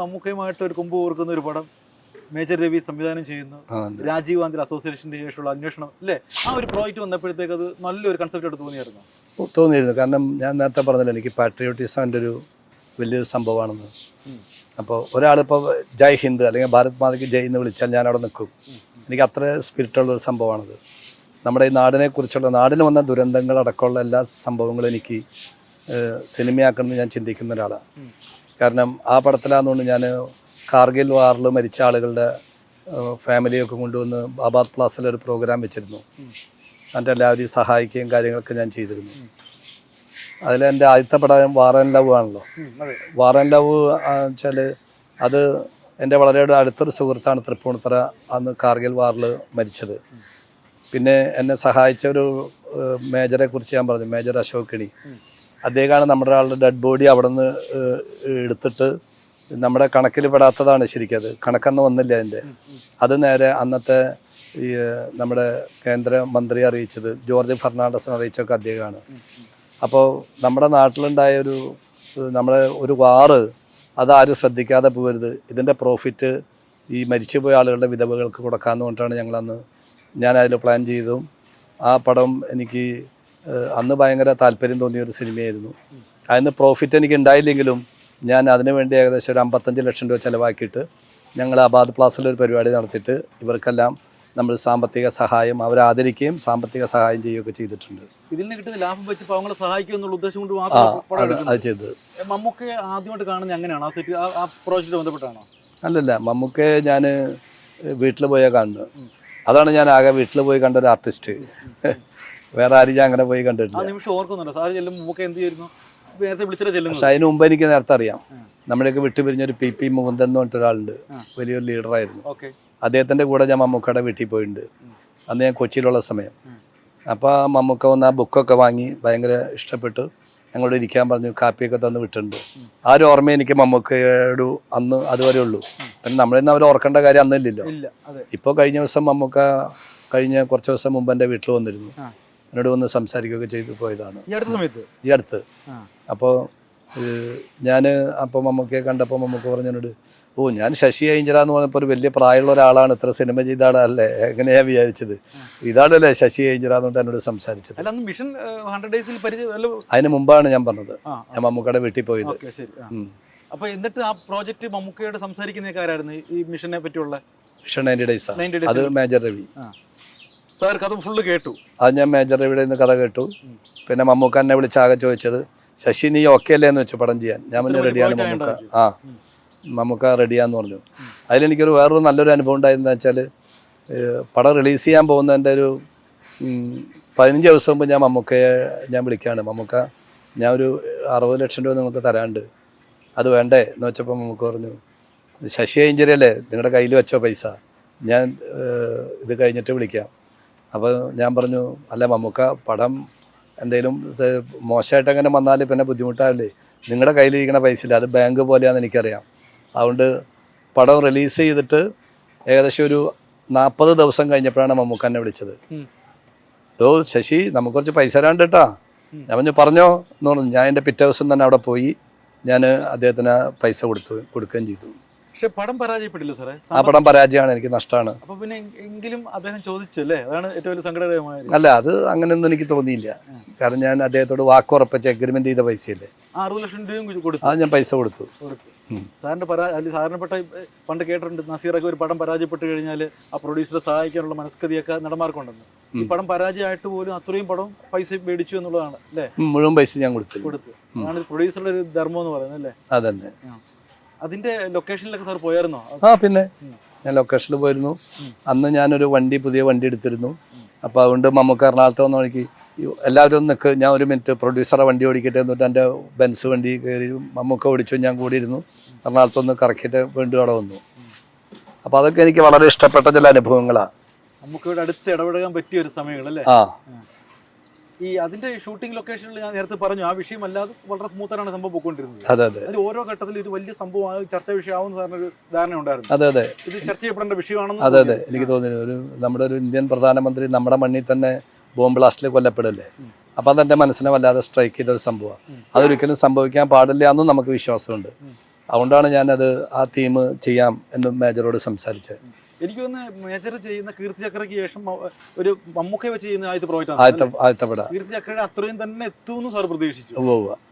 മമ്മൂക്കയുമായിട്ട് ഒരു കൊമ്പ് കോർക്കുന്ന ഒരു പടം മേജർ രവി സംവിധാനം ചെയ്യുന്നു. രാജീവ് ഗാന്ധി അസോസിയേഷന്റെ ശേഷമുള്ള അന്വേഷണം അല്ലേ? ആ ഒരു പ്രോജക്റ്റ് വന്നപ്പോഴത്തേക്ക് അത് നല്ലൊരു കൺസെപ്റ്റ് ആയിട്ട് തോന്നിയായിരുന്നു? തോന്നിയിരുന്നു. കാരണം ഞാൻ നേരത്തെ പറഞ്ഞല്ലോ എനിക്ക് പാട്രിയോട്ടിസാന്റെ ഒരു വലിയൊരു സംഭവമാണെന്ന്. അപ്പോൾ ഒരാളിപ്പോൾ ജയ് ഹിന്ദ് അല്ലെങ്കിൽ ഭാരത് മാതയ്ക്ക് ജയ് എന്ന് വിളിച്ചാൽ ഞാൻ അവിടെ നിൽക്കും. എനിക്ക് അത്ര സ്പിരിറ്റുള്ള ഒരു സംഭവമാണത്. നമ്മുടെ ഈ നാടിനെ കുറിച്ചുള്ള നാടിന് വന്ന ദുരന്തങ്ങൾ അടക്കമുള്ള എല്ലാ സംഭവങ്ങളും എനിക്ക് സിനിമയാക്കണമെന്ന് ഞാൻ ചിന്തിക്കുന്ന ഒരാളാണ് കാരണം ആ പടത്തിലാണെന്നുകൊണ്ട് ഞാൻ കാർഗിൽ വാറിൽ മരിച്ച ആളുകളുടെ ഫാമിലിയൊക്കെ കൊണ്ടുവന്ന് ആബാദ് പ്ലാസിലൊരു പ്രോഗ്രാം വെച്ചിരുന്നു. എന്റെ എല്ലാവരെയും സഹായിക്കുകയും കാര്യങ്ങളൊക്കെ ഞാൻ ചെയ്തിരുന്നു. അതിൽ എന്റെ ആദ്യത്തെ പടം വാറൻ ലവ് ആണല്ലോ. വാറൻ ലവ് വെച്ചാൽ അത് എന്റെ വളരെ അടുത്തൊരു സുഹൃത്താണ് തൃപ്പൂണിത്തറ അന്ന് കാർഗിൽ വാറിൽ മരിച്ചത്. പിന്നെ എന്നെ സഹായിച്ച ഒരു മേജറെ കുറിച്ച് ഞാൻ പറഞ്ഞു മേജർ അശോക് കിണി അദ്ദേഹമാണ് നമ്മുടെ ആളുടെ ഡെഡ് ബോഡി അവിടെ നിന്ന് എടുത്തിട്ട് നമ്മുടെ കണക്കിൽ പെടാത്തതാണ് ശരിക്കും അത്. കണക്കെന്ന് വന്നില്ല അതിന്റെ. അത് നേരെ അന്നത്തെ ഈ നമ്മുടെ കേന്ദ്രമന്ത്രി അറിയിച്ചത് ജോർജ് ഫെർണാണ്ടസിനെ അറിയിച്ചൊക്കെ അദ്ദേഹമാണ്. അപ്പോൾ നമ്മുടെ നാട്ടിലുണ്ടായ ഒരു നമ്മുടെ ഒരു വാറ് അതാരും ശ്രദ്ധിക്കാതെ പോകരുത് ഇതിന്റെ പ്രോഫിറ്റ് ഈ മരിച്ചുപോയ ആളുകളുടെ വിധവകൾക്ക് കൊടുക്കാമെന്ന് പറഞ്ഞിട്ടാണ് ഞങ്ങളന്ന് ഞാൻ അതിൽ പ്ലാൻ ചെയ്തതും ആ പടം എനിക്ക് അന്ന് ഭയങ്കര താല്പര്യം തോന്നിയ ഒരു സിനിമയായിരുന്നു. അതിന് പ്രോഫിറ്റ് എനിക്ക് ഉണ്ടായില്ലെങ്കിലും ഞാൻ അതിനു വേണ്ടി ഏകദേശം ഒരു അമ്പത്തഞ്ച് ലക്ഷം രൂപ ചിലവാക്കിയിട്ട് ഞങ്ങൾ അബാദ് പ്ലാസിൽ ഒരു പരിപാടി നടത്തിയിട്ട് ഇവർക്കെല്ലാം നമ്മൾ സാമ്പത്തിക സഹായം അവരെ ആദരിക്കുകയും സാമ്പത്തിക സഹായം ചെയ്യുകയൊക്കെ ചെയ്തിട്ടുണ്ട്. ഇതിൽ നിന്ന് കിട്ടുന്ന ലാഭം വെച്ച് പാവങ്ങളെ സഹായിക്കുക എന്നുള്ള ഉദ്ദേശം കൊണ്ട് മാത്രം. അത് ചെയ്തത്. മമ്മൂക്കെ ആദ്യമായിട്ട് കാണുന്നത് എങ്ങനെയാണ്? ആ സെറ്റ് ആ പ്രോജക്റ്റ് ബന്ധപ്പെട്ടാണോ? അല്ലല്ല മമ്മൂക്കെ ഞാൻ വീട്ടിൽ പോയാൽ കാണുന്നത്. അതാണ് ഞാൻ ആകെ വീട്ടിൽ പോയി കണ്ട ഒരു ആർട്ടിസ്റ്റ് വേറെ ആരും ഞാൻ അങ്ങനെ പോയി ആ കണ്ടിട്ടില്ല നിമിഷം ഓർക്കുന്നുണ്ടോ? സാറ് ചെല്ലുമ്പോൾ മൂക്ക എന്ത് ചെയ്യുന്നു? നേരത്തെ വിളിച്ചിട്ട് ചെല്ലുന്നു പക്ഷെ അതിന് മുമ്പ് എനിക്ക് നേരത്തെ അറിയാം. നമ്മുടെയൊക്കെ വിട്ടുപിരിഞ്ഞ ഒരു പി പി മുകുന്ദൻ എന്ന് പറഞ്ഞിട്ട് ഒരാളുണ്ട്. വലിയൊരു ലീഡറായിരുന്നു. ഓക്കെ. അദ്ദേഹത്തിന്റെ കൂടെ ഞാൻ മമ്മൂക്കയുടെ വീട്ടിൽ പോയിട്ടുണ്ട്. അന്ന് ഞാൻ കൊച്ചിയിലുള്ള സമയം. അപ്പോൾ ആ മമ്മൂക്ക വന്ന് ആ ബുക്കൊക്കെ വാങ്ങി ഭയങ്കര ഇഷ്ടപ്പെട്ടു. ഞങ്ങളോട് ഇരിക്കാൻ പറഞ്ഞു കാപ്പിയൊക്കെ തന്ന് വിട്ടിട്ടുണ്ട്. ആ ഒരു ഓർമ്മ എനിക്ക് മമ്മൂക്കയോട് അന്ന് അതുവരെ ഉള്ളൂ. പിന്നെ നമ്മളിന്ന് അവർ ഓർക്കേണ്ട കാര്യം അന്നില്ലല്ലോ. ഇല്ല അതെ. ഇപ്പോൾ കഴിഞ്ഞ ദിവസം മമ്മൂക്ക കഴിഞ്ഞ കുറച്ച് ദിവസം മുമ്പ് എന്റെ വീട്ടിൽ വന്നിരുന്നു. ആ. എന്നോട് വന്ന് സംസാരിക്കുകയൊക്കെ ചെയ്തു പോയതാണ്. ഈ അടുത്ത സമയത്ത്? ഈ അടുത്ത്. അപ്പോൾ ഞാൻ അപ്പം മമ്മൂക്കയെ കണ്ടപ്പോൾ മമ്മൂക്ക പറഞ്ഞതിനോട് ഓ ഞാൻ ശശി അയ്യഞ്ചിറ എന്ന് പറഞ്ഞപ്പോൾ ഒരു വലിയ പ്രായമുള്ള ഒരാളാണ് ഇത്ര സിനിമ ചെയ്ത ആളല്ലേ എങ്ങനെയാ വിചാരിച്ചത്. ഇതാണല്ലേ ശശി അയ്യഞ്ചിറ എന്നുകൊണ്ട് എന്നോട് സംസാരിച്ചത്. അതിന് മുമ്പാണ് ഞാൻ പറഞ്ഞത്. ഞാൻ മമ്മൂക്കയുടെ വീട്ടിൽ പോയത്. അപ്പൊ എന്നിട്ട് ആ പ്രോജക്റ്റ് മമ്മൂക്കയോട് സംസാരിക്കുന്ന ഈ മിഷനെ പറ്റിയുള്ള? Mission ninety days. അത് മേജർ രവി. സാർ കഥ ഫുള്ള് കേട്ടു. അത് ഞാൻ മേജർ ഇവിടെ നിന്ന് കഥ കേട്ടു. പിന്നെ മമ്മൂക്ക എന്നെ വിളിച്ച് ആകെ ചോദിച്ചത് ശശി നീ ഓക്കെ അല്ലേ? എന്ന് വെച്ചു പടം ചെയ്യാൻ. ഞാൻ പിന്നെ റെഡിയാണ് മമ്മൂക്ക. ആ മമ്മൂക്ക റെഡിയാന്ന് പറഞ്ഞു. അതിലെനിക്കൊരു വേറൊരു നല്ലൊരു അനുഭവം ഉണ്ടായിരുന്നു വെച്ചാൽ പടം റിലീസ് ചെയ്യാൻ പോകുന്നതിന്റെ ഒരു പതിനഞ്ച് ദിവസം മുമ്പ് ഞാൻ മമ്മൂക്കയെ ഞാൻ വിളിക്കുകയാണ് മമ്മൂക്ക ഞാൻ ഒരു അറുപത് ലക്ഷം രൂപ നിങ്ങൾക്ക് തരാണ്ട്. അത് വേണ്ടേ? എന്ന് വെച്ചപ്പോൾ മമ്മൂക്ക പറഞ്ഞു ശശി ഏഞ്ചരി അല്ലേ? നിങ്ങളുടെ കയ്യിൽ വെച്ചോ പൈസ. ഞാൻ ഇത് കഴിഞ്ഞിട്ട് വിളിക്കാം. അപ്പോൾ ഞാൻ പറഞ്ഞു അല്ല മമ്മൂക്ക പടം എന്തെങ്കിലും മോശമായിട്ട് അങ്ങനെ വന്നാൽ പിന്നെ ബുദ്ധിമുട്ടാവില്ലേ? നിങ്ങളുടെ കയ്യിലിരിക്കുന്ന പൈസ ഇല്ല? അത് ബാങ്ക് പോലെയാണെന്ന് എനിക്കറിയാം. അതുകൊണ്ട് പടം റിലീസ് ചെയ്തിട്ട് ഏകദേശം ഒരു നാൽപ്പത് ദിവസം കഴിഞ്ഞപ്പോഴാണ് മമ്മൂക്ക എന്നെ വിളിച്ചത്. ഡോ ഓ ശശി നമുക്ക് കുറച്ച് പൈസ തരാണ്ട് കേട്ടാ ഞാൻ പറഞ്ഞു പറഞ്ഞോ. എന്ന് പറഞ്ഞു. ഞാൻ എന്റെ പിറ്റേ ദിവസം തന്നെ അവിടെ പോയി ഞാൻ അദ്ദേഹത്തിന് പൈസ കൊടുത്തു കൊടുക്കുകയും ചെയ്തു. പക്ഷെ പടം പരാജയപ്പെട്ടില്ല സാറേ. ആ പടം പരാജയമാണ് എനിക്ക് നഷ്ടമാണ് അപ്പൊ പിന്നെ എങ്കിലും അദ്ദേഹം ചോദിച്ചു അല്ലേ? അതാണ് ഏറ്റവും വലിയ സങ്കടകരമായ അല്ല അത് അങ്ങനെയൊന്നും എനിക്ക് തോന്നിയില്ല. കാരണം ഞാൻ അദ്ദേഹത്തോട് വാക്കുറപ്പിച്ച് അഗ്രിമെന്റ് ചെയ്ത പൈസയല്ലേ. അറുപത് ലക്ഷം രൂപയും കൊടു- കൊടുത്തു. അത് ഞാൻ പൈസ കൊടുത്തു. കൊടുത്തു. സാറിന്റെ പരാ അല്ലെങ്കിൽ സാറിനെപ്പെട്ട പണ്ട് കേട്ടിട്ടുണ്ട് നസീറൊക്കെ ഒരു പടം പരാജയപ്പെട്ട് കഴിഞ്ഞാൽ ആ പ്രൊഡ്യൂസറെ സഹായിക്കാനുള്ള മനസ്കൃതിയൊക്കെ നടന്മാർക്കുണ്ടെന്ന്. ഈ പടം പരാജയമായിട്ട് പോലും അത്രയും പടം പൈസ മേടിച്ചു എന്നുള്ളതാണ് അല്ലേ? മുഴുവൻ പൈസ ഞാൻ കൊടുത്തു. കൊടുത്തു. അതാണ് പ്രൊഡ്യൂസറുടെ ഒരു ധർമ്മം എന്ന് പറയുന്നത് അല്ലേ? അതന്നെ. അതിന്റെ ലൊക്കേഷനിലൊക്കെ സാർ പോയായിരുന്നോ? ആ പിന്നെ. ഞാൻ ലൊക്കേഷനിൽ പോയിരുന്നു. അന്ന് ഞാനൊരു വണ്ടി പുതിയ വണ്ടി എടുത്തിരുന്നു. അപ്പോൾ അതുകൊണ്ട് മമ്മൂക്ക എറണാകുളത്ത് വന്ന വഴിക്ക് എല്ലാവരും ഒന്ന് നിൽക്ക് ഞാൻ ഒരു മിനിറ്റ് പ്രൊഡ്യൂസറെ വണ്ടി ഓടിക്കട്ടെ എന്നിട്ട് എന്റെ ബെൻസ് വണ്ടി കയറി മമ്മൂക്ക ഓടിച്ചു ഞാൻ കൂടിയിരുന്നു. എറണാകുളത്തൊന്ന് കറക്കിയിട്ട് വീണ്ടും അവിടെ വന്നു. അപ്പോൾ അതൊക്കെ എനിക്ക് വളരെ ഇഷ്ടപ്പെട്ട ചില അനുഭവങ്ങളാണ് നമുക്ക് ഇവിടെ അടുത്ത് ഇടപെടാൻ പറ്റിയ ഒരു സമയങ്ങളല്ലേ? ആ. ഈ അതിന്റെ ഷൂട്ടിംഗ് ലൊക്കേഷനിൽ ഞാൻ നേരത്തെ പറഞ്ഞു ആ വിഷയം അല്ലാതെ വളരെ സ്മൂത്താണ് സംഭവം പോയിക്കൊണ്ടിരുന്നത്. അതെ അതെ. അതിൽ ഓരോ ഘട്ടത്തിലും ഇത് വലിയ സംഭവം ചർച്ചാ വിഷയമാവുന്ന സാറിന് ഒരു ധാരണ ഉണ്ടായിരുന്നു. അതെ അതെ. ഇത് ചർച്ച ചെയ്യപ്പെടേണ്ട വിഷയമാണെന്ന് അതെ അതെ. എനിക്ക് തോന്നുന്നു ഒരു നമ്മുടെ ഒരു ഇന്ത്യൻ പ്രധാനമന്ത്രി നമ്മുടെ മണ്ണിൽ തന്നെ ബോംബ് ബ്ലാസ്റ്റിൽ കൊല്ലപ്പെടല്ലേ? അപ്പം അതെന്റെ മനസ്സിനെ വല്ലാതെ സ്ട്രൈക്ക് ചെയ്ത ഒരു സംഭവമാണ് അതൊരിക്കലും സംഭവിക്കാൻ പാടില്ല എന്നും നമുക്ക് വിശ്വാസമുണ്ട്. അതുകൊണ്ടാണ് ഞാനത് ആ തീം ചെയ്യാം എന്ന് മേജറോട് സംസാരിച്ചത്. എനിക്ക് തോന്നുന്നു മേജർ ചെയ്യുന്ന കീർത്തിചക്രയ്ക്ക് ശേഷം ഒരു മമ്മൂക്കെ വെച്ച് ചെയ്യുന്ന ആദ്യത്തെ പ്രോജക്റ്റ് കീർത്തിചക്രയുടെ അത്രയും തന്നെ എത്തുമെന്ന് സാർ പ്രതീക്ഷിച്ചു.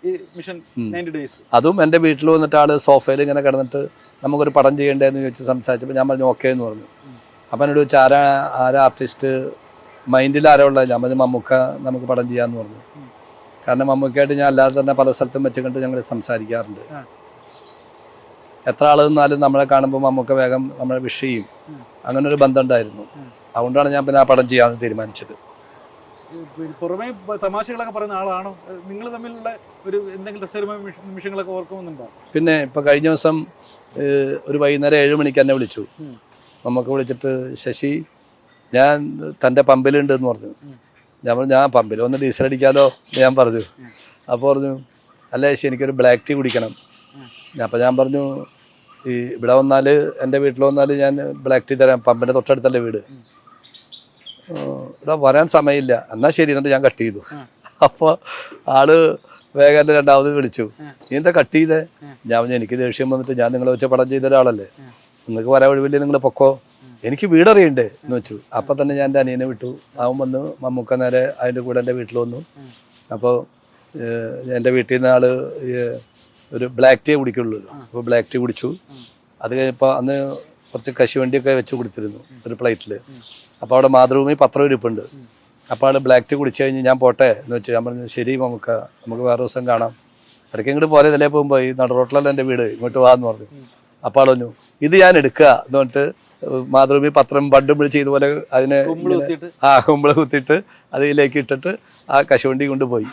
ഈ മിഷൻ. Ninety days. അതും എന്റെ വീട്ടിൽ വന്നിട്ട് ആൾ സോഫയിൽ ഇങ്ങനെ കിടന്നിട്ട് നമുക്കൊരു പടം ചെയ്യണ്ടേന്ന് ചോദിച്ച് സംസാരിച്ചപ്പോൾ ഞാൻ പറഞ്ഞു ഓക്കേ എന്ന് പറഞ്ഞു. അപ്പം എന്നോട് ചോദിച്ചു ആരാ ആരാ ആർട്ടിസ്റ്റ് മൈൻഡിൽ ആരോ ഉള്ളത് ഞാൻ പറഞ്ഞു മമ്മൂക്ക നമുക്ക് പടം ചെയ്യാന്ന് പറഞ്ഞു. കാരണം മമ്മൂക്കയായിട്ട് ഞാൻ അല്ലാതെ തന്നെ പല സ്ഥലത്തും വെച്ച് കണ്ട് ഞങ്ങൾ സംസാരിക്കാറുണ്ട്. എത്ര ആൾ നിന്നാലും നമ്മളെ കാണുമ്പോൾ നമുക്ക് വേഗം നമ്മളെ വിഷ് ചെയ്യും. അങ്ങനെ ഒരു ബന്ധം ഉണ്ടായിരുന്നു. അതുകൊണ്ടാണ് ഞാൻ പിന്നെ ആ പടം ചെയ്യാമെന്ന് തീരുമാനിച്ചത്. പുറമേ തമാശകളൊക്കെ പറയുന്ന ആളാണോ? നിങ്ങൾ തമ്മിലുള്ള ഒരു എന്തെങ്കിലും രസകരമായ നിമിഷ- നിമിഷങ്ങളൊക്കെ ഓർക്കുന്നുണ്ടോ? പിന്നെ ഇപ്പൊ കഴിഞ്ഞ ദിവസം ഒരു വൈകുന്നേരം ഏഴ് മണിക്ക് എന്നെ വിളിച്ചു. നമുക്ക് വിളിച്ചിട്ട് ശശി ഞാൻ തന്റെ പമ്പിലുണ്ട് എന്ന് പറഞ്ഞു. ഞാൻ പറഞ്ഞു ഞാൻ പമ്പിൽ ഒന്ന് ഡീസൽ അടിക്കാലോ ഞാൻ പറഞ്ഞു. അപ്പോൾ പറഞ്ഞു അല്ല ശശി എനിക്കൊരു ബ്ലാക്ക് ടീ കുടിക്കണം. ഉം. അപ്പോൾ ഞാൻ പറഞ്ഞു ഈ ഇവിടെ വന്നാൽ എന്റെ വീട്ടിൽ വന്നാൽ ഞാൻ ബ്ലാക്ക് ടീ തരാം പമ്പിന്റെ തൊട്ടടുത്തല്ലേ വീട്. ഇവിടെ വരാൻ സമയമില്ല. എന്നാൽ ശരി എന്നിട്ട് ഞാൻ കട്ട് ചെയ്തു. അപ്പോൾ ആൾ വേഗം രണ്ടാമത് വിളിച്ചു. നീ എന്താ കട്ട് ചെയ്തേ? ഞാൻ പറഞ്ഞു എനിക്ക് ദേഷ്യം വന്നിട്ട് ഞാൻ നിങ്ങളെ വെച്ച പടം ചെയ്ത ഒരാളല്ലേ. നിങ്ങൾക്ക് വരാൻ ഒഴിവില്ലേ നിങ്ങൾ പൊക്കോ? എനിക്ക് വീടറിയണ്ടേ? എന്ന് വെച്ചു. അപ്പം തന്നെ ഞാൻ എന്റെ അനിയനെ വിട്ടു. അവൻ വന്ന് മമ്മൂക്ക നേരെ അതിന്റെ കൂടെ എന്റെ വീട്ടിൽ വന്നു. അപ്പോൾ എന്റെ വീട്ടിൽ നിന്ന് ആൾ ഒരു ബ്ലാക്ക് ടീ കുടിക്കുള്ളൂ. അപ്പോൾ ബ്ലാക്ക് ടീ കുടിച്ചു. അത് കഴിഞ്ഞപ്പോൾ അന്ന് കുറച്ച് കശുവണ്ടിയൊക്കെ വെച്ച് കൊടുത്തിരുന്നു ഒരു പ്ലേറ്റിൽ അപ്പോൾ അവിടെ മാതൃഭൂമി പത്രം ഇരിപ്പുണ്ട്. അപ്പോൾ അവിടെ ബ്ലാക്ക് ടീ കുടിച്ചു കഴിഞ്ഞ് ഞാൻ പോട്ടെ എന്ന് വെച്ചു ഞാൻ പറഞ്ഞു ശരി നമുക്ക് നമുക്ക് വേറെ ദിവസം കാണാം. ഇടയ്ക്ക് ഇങ്ങോട്ട് പോലെ ഇതിലേ പോകുമ്പോൾ ഈ നട റോട്ടിലല്ല എന്റെ വീട് ഇങ്ങോട്ട് വാ എന്ന് പറഞ്ഞു. അപ്പോൾ പറഞ്ഞു ഇത് ഞാൻ എടുക്കുക എന്ന് പറഞ്ഞിട്ട് മാതൃഭൂമി പത്രം ബണ്ടും പിടിച്ച് ഇതുപോലെ അതിനെ ആ കുമ്പിൾ കുത്തിയിട്ട് അതിലേക്ക് ഇട്ടിട്ട് ആ കശുവണ്ടി കൊണ്ടുപോയി.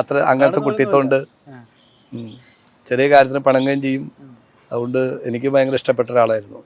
അത്ര അങ്ങനത്തെ കുട്ടിത്തമുണ്ട് ചെറിയ കാര്യത്തിന് പണങ്ങുകയും ചെയ്യും. അതുകൊണ്ട് എനിക്ക് ഭയങ്കര ഇഷ്ടപ്പെട്ട ഒരാളായിരുന്നു.